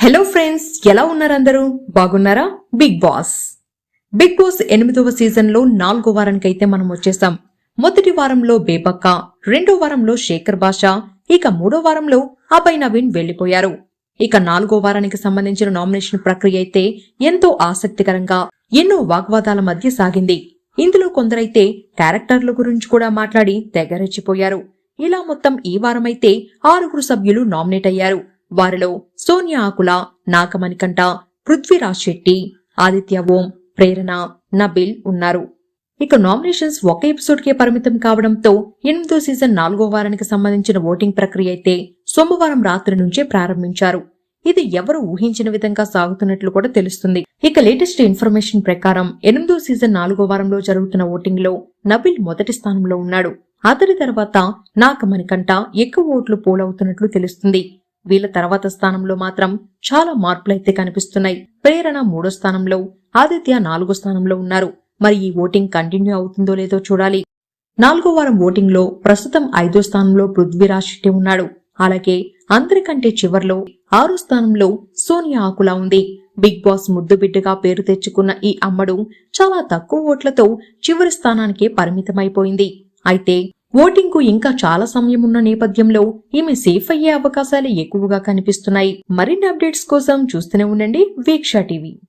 Hello friends ఎలా ఉన్నారు అందరూ? బాగున్నారా? బిగ్ బాస్ బిగ్ బాస్ ఎనిమిదవ సీజన్లో నాలుగో వారానికైతే మనం వచ్చేసాం. మొదటి వారంలో బేబక్క రెండో వారంలో శేఖర్ భాష ఇక మూడో వారంలో అభయ్ నవీన్ వెళ్ళిపోయారు ఇక నాలుగో వారానికి సంబంధించిన నామినేషన్ ప్రక్రియ అయితే ఎంతో ఆసక్తికరంగా ఎన్నో వాగ్వాదాల మధ్య సాగింది. ఇందులో కొందరైతే క్యారెక్టర్ల గురించి కూడా మాట్లాడి తెగరెచ్చిపోయారు ఇలా మొత్తం ఈ వారమైతే ఆరుగురు సభ్యులు నామినేట్ అయ్యారు. వారిలో సోనియా ఆకుల నాగమణికంట పృథ్వీరాజ్ శెట్టి ఆదిత్య ఓం ప్రేరణ నబిల్ ఉన్నారు. ఇక నామినేషన్స్ ఒక ఎపిసోడ్ కే పరిమితం కావడంతో ఎనిమిదో సీజన్ నాలుగో వారానికి సంబంధించిన ఓటింగ్ ప్రక్రియ అయితే సోమవారం రాత్రి నుంచే ప్రారంభించారు. ఇది ఎవరు ఊహించిన విధంగా సాగుతున్నట్లు కూడా తెలుస్తుంది. ఇక లేటెస్ట్ ఇన్ఫర్మేషన్ ప్రకారం ఎనిమిదో సీజన్ నాలుగో వారంలో జరుగుతున్న ఓటింగ్లో నబిల్ మొదటి స్థానంలో ఉన్నాడు. అతని తర్వాత నాకమణికంట ఎక్కువ ఓట్లు పోలవుతున్నట్లు తెలుస్తుంది. వీళ్ళ తర్వాత స్థానంలో మాత్రం చాలా మార్పులైతే కనిపిస్తున్నాయి. ప్రేరణ మూడో స్థానంలో ఆదిత్య నాలుగో స్థానంలో ఉన్నారు. మరి ఈ ఓటింగ్ కంటిన్యూ అవుతుందో లేదో చూడాలి. నాలుగో వారం ఓటింగ్లో ప్రస్తుతం ఐదో స్థానంలో పృథ్వీరాజ్ శెట్టి ఉన్నాడు. అలాగే అందరికంటే చివర్లో ఆరో స్థానంలో సోనియా ఆకులా ఉంది. బిగ్ బాస్ ముద్దు బిడ్డగా పేరు తెచ్చుకున్న ఈ అమ్మడు చాలా తక్కువ ఓట్లతో చివరి స్థానానికే పరిమితమైపోయింది. అయితే ఓటింగ్కు ఇంకా చాలా సమయం ఉన్న నేపథ్యంలో ఈమె సేఫ్ అయ్యే అవకాశాలు ఎక్కువగా కనిపిస్తున్నాయి. మరిన్ని అప్డేట్స్ కోసం చూస్తూనే ఉండండి. వీక్ష టీవీ.